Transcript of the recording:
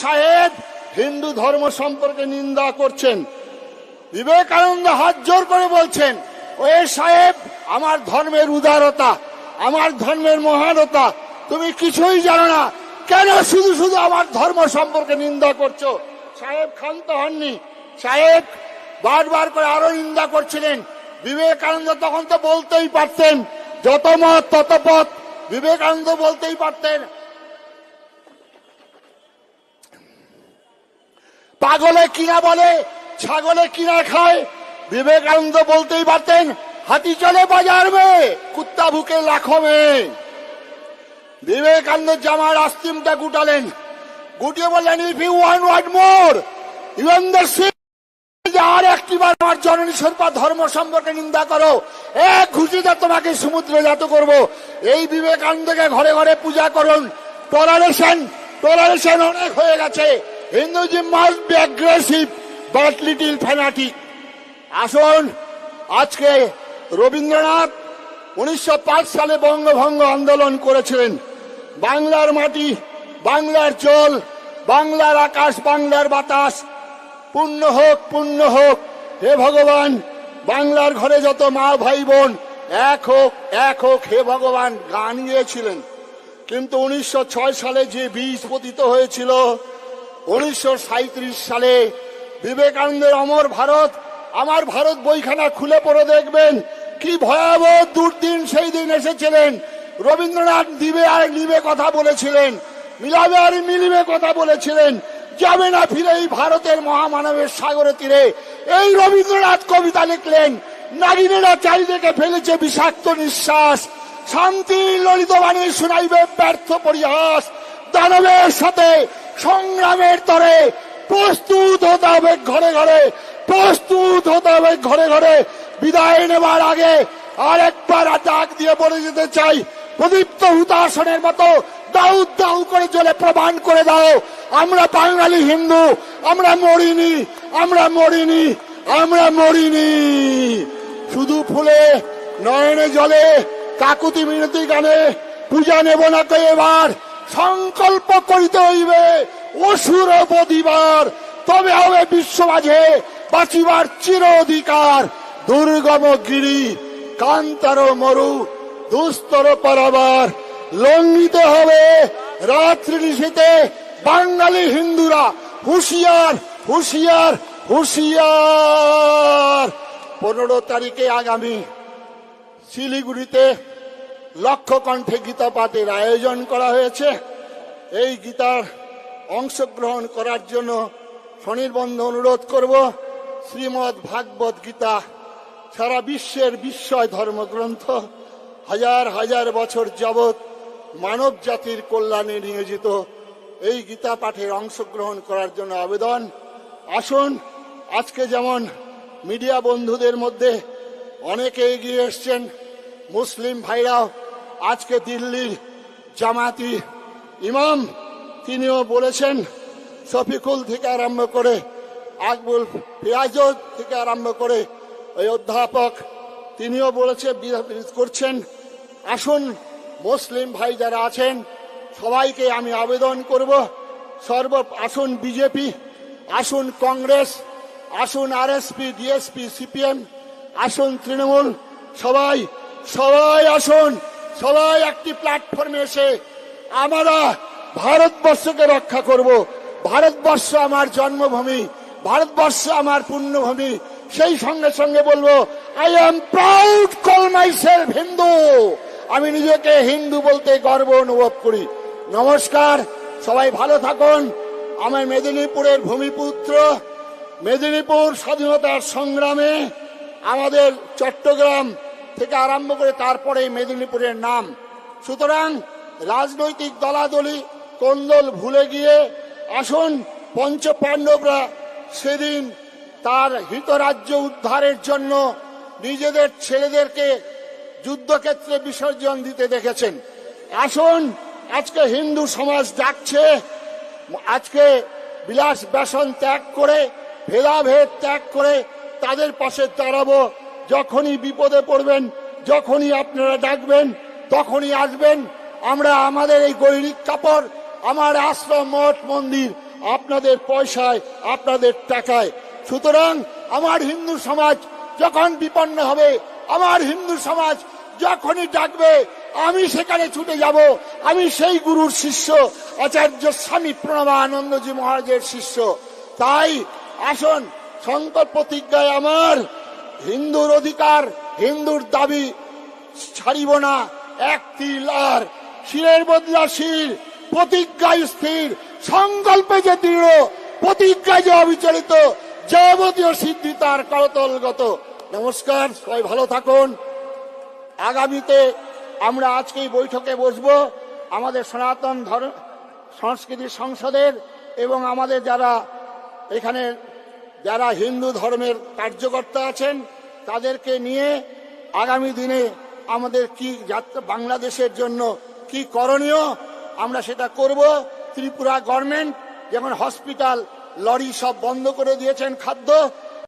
সাহেব। হিন্দু ধর্ম সম্পর্কে নিন্দা করছেন। বিবেকানন্দ হাত জোর করে বলছেন ওই সাহেব, আমার ধর্মের উদারতা, আমার ধর্মের মহানতা, তুমি কিছুই জানো না। কেন শুধু শুধু আমার ধর্ম সম্পর্কে নিন্দা করছ? সাহেব ক্ষান্ত হননি। সাহেব, বারবার করে আরও নিন্দা করছিলেন। বিবেকানন্দ তখন তো বলতেই পারতেন, যত মত তত পথ। বিবেকানন্দ বলতেই পারতেন পাগলে কিনা বলে, ছাগলে কিনা খায়? বিবেকানন্দ বলতেই পারতেন, হাতি চলে বাজার মে, কুত্তা ভুকে লাখো মে। বিবেকানন্দ জামার আস্তিমটা গুটালেন। গুটিয়ে বললেন if you want what more even the আর একটিবার আমার জননী সর্পা ধর্ম সম্পর্কে নিন্দা করো। এক ঘুষিতে তোমাকে সমুদ্রে জাত করব। এই বিবেকানন্দকে ঘরে ঘরে পূজা করুন। টলারেশন টলারেশন অনেক হয়ে গেছে। Hindus must be aggressive but little fanatic আসুন, আজকে রবীন্দ্রনাথ উনিশশো পাঁচ সালে বঙ্গভঙ্গ আন্দোলন করেছিলেন। বাংলার মাটি, বাংলার জল বাংলার আকাশ, বাংলার বাতাস। পুণ্য হোক পুণ্য হোক, হে ভগবান, বাংলার ঘরে যত মা, ভাই, বোন, এক হোক এক হোক, হে ভগবান, গান গিয়েছিলেন। কিন্তু উনিশশো ছয় সালে যে বীজ পতিত হয়েছিল উনিশশো সাঁইত্রিশ সালে বিবেকানন্দের অমর ভারত, আমার ভারত বইখানা খুলে পড়ে দেখবেন কি ভয়াবহ দুর্দিন সেই দিন এসেছিলেন। রবীন্দ্রনাথ দিবে আর নিবে কথা বলেছিলেন, মিলাবে আর মিলিবে কথা বলেছিলেন, যাবে না ফিরে এই ভারতের মহামানবের সাগরে তীরে। এই রবীন্দ্রনাথ কবিতা লিখলেন, নাগিনেরা চারিদিকে ফেলেছে বিষাক্ত নিঃশ্বাস, শান্তি ললিত বাণী শুনাইবে ব্যর্থ পরিহাস, দানবের সাথে সংগ্রামের তরে প্রস্তুত হতে হবে ঘরে ঘরে, প্রস্তুত হতে হবে ঘরে ঘরে। বিদায় নেবার আগে আর একবার ডাক দিয়ে বলে যেতে চাই, প্রদীপ্ত হুতাসনের মতো দাউ দাউ করে চলে প্রমাণ করে দাও। আমরা বাঙালি হিন্দু, আমরা মরিনি আমরা মরিনি আমরা মরিনি। শুধু ফুলে, নয়নে জলে কাকুতি মিনতি গানে, পূজা নেব না তো এবার? সংকল্প করিতে হইবে। অসুর বদিবার তবে হবে বিশ্ব মাঝে বাঁচিবার চির অধিকার। দুর্গম গিরি, কান্তার মরু, দুস্তর পারাবার, লঙ্ঘিতে হবে রাত্রি নিশীতে বাঙালি হিন্দুরা। হুঁশিয়ার হুঁশিয়ার হুঁশিয়ার। পনেরো তারিখে আগামী শিলিগুড়িতে লক্ষ কণ্ঠে গীতা পাঠের আয়োজন করা হয়েছে। এই গীতার অংশগ্রহণ করার জন্য স্বনির্বন্ধ অনুরোধ করব শ্রীমৎ ভাগবত গীতা সারা বিশ্বের বিস্ময় ধর্মগ্রন্থ, হাজার হাজার বছর যাবৎ মানব জাতির কল্যাণে নিয়োজিত। এই গীতা পাঠের অংশগ্রহণ করার জন্য আবেদন। আসুন, আজকে যেমন মিডিয়া বন্ধুদের মধ্যে অনেকে এগিয়ে এসছেন, মুসলিম ভাইরাও আজকে দিল্লির জামাতি ইমাম, তিনিও বলেছেন, শফিকুল থেকে আরম্ভ করে আকবুল পেঁয়াজ থেকে আরম্ভ করে ওই অধ্যাপক, তিনিও বলেছে করছেন। আসুন, মুসলিম ভাই যারা আছেন, সবাইকে আমি আবেদন করব। সর্ব, আসুন বিজেপি, আসুন কংগ্রেস, আসুন আরএসপি, ডিএসপি, সিপিএম, আসুন তৃণমূল, সবাই সবাই আসুন। সবাই একটি প্ল্যাটফর্মে এসে আমরা ভারতবর্ষকে রক্ষা করব। ভারতবর্ষ আমার জন্মভূমি, ভারতবর্ষ আমার পুণ্যভূমি সেই সঙ্গে সঙ্গে বলব I am proud call myself Hindu আমি নিজেকে হিন্দু বলতে গর্ব অনুভব করি। নমস্কার, সবাই ভালো থাকুন। আমার মেদিনীপুরের ভূমিপুত্র, মেদিনীপুর স্বাধীনতার সংগ্রামে আমাদের চট্টগ্রাম থেকে আরম্ভ করে তারপরে মেদিনীপুরের নাম। সুতরাং রাজনৈতিক দলাদলি, কোন্দল ভুলে গিয়ে আসুন পঞ্চ পাণ্ডবরা সেদিন তার হিতরাজ্য উদ্ধারের জন্য নিজেদের ছেলেদেরকে যুদ্ধক্ষেত্রে বিসর্জন দিতে দেখেছেন। আসুন, আজকে হিন্দু সমাজ ডাকছে। আজকে বিলাস ব্যসন ত্যাগ করে, ভেদাভেদ ত্যাগ করে তাদের পাশে দাঁড়াবো। যখনই বিপদে পড়বেন, যখনই আপনারা ডাকবেন, তখনই আসবেন। আমরা আমাদের এই গৈরিক কাপড়, আমার আশ্রম মঠ মন্দির, আপনাদের পয়সায়, আপনাদের টাকায়। সুতরাং আমার হিন্দু সমাজ যখন বিপন্ন হবে, আমার হিন্দু সমাজ যখনই ডাকবে, আমি সেখানে ছুটে যাব। আমি সেই গুরুর শিষ্য, আচার্য স্বামী প্রণবানন্দজি মহারাজের শিষ্য। তাই আসুন, সংকল্প প্রতিজ্ঞায় আমার হিন্দুর অধিকার, হিন্দুর দাবি ছাড়িব না। এক তিল আর শিরের বদলা শির, প্রতিজ্ঞায় স্থির। সংকল্পে যে দৃঢ়, প্রতিজ্ঞায় যে অবিচলিত, যাবতীয় সিদ্ধি তার করতলগত। নমস্কার, সবাই ভালো থাকুন। আগামীতে আমরা আজকে এই বৈঠকে বসবো। আমাদের সনাতন ধর্ম, সংস্কৃতি সংসদের এবং আমাদের যারা এখানে যারা হিন্দু ধর্মের কার্যকর্তা আছেন, তাদেরকে নিয়ে আগামী দিনে আমাদের কি যাত্রা, বাংলাদেশের জন্য কি করণীয়, আমরা সেটা করব। ত্রিপুরা গভর্নমেন্ট যেমন হসপিটাল, লরি সব বন্ধ করে দিয়েছেন খাদ্য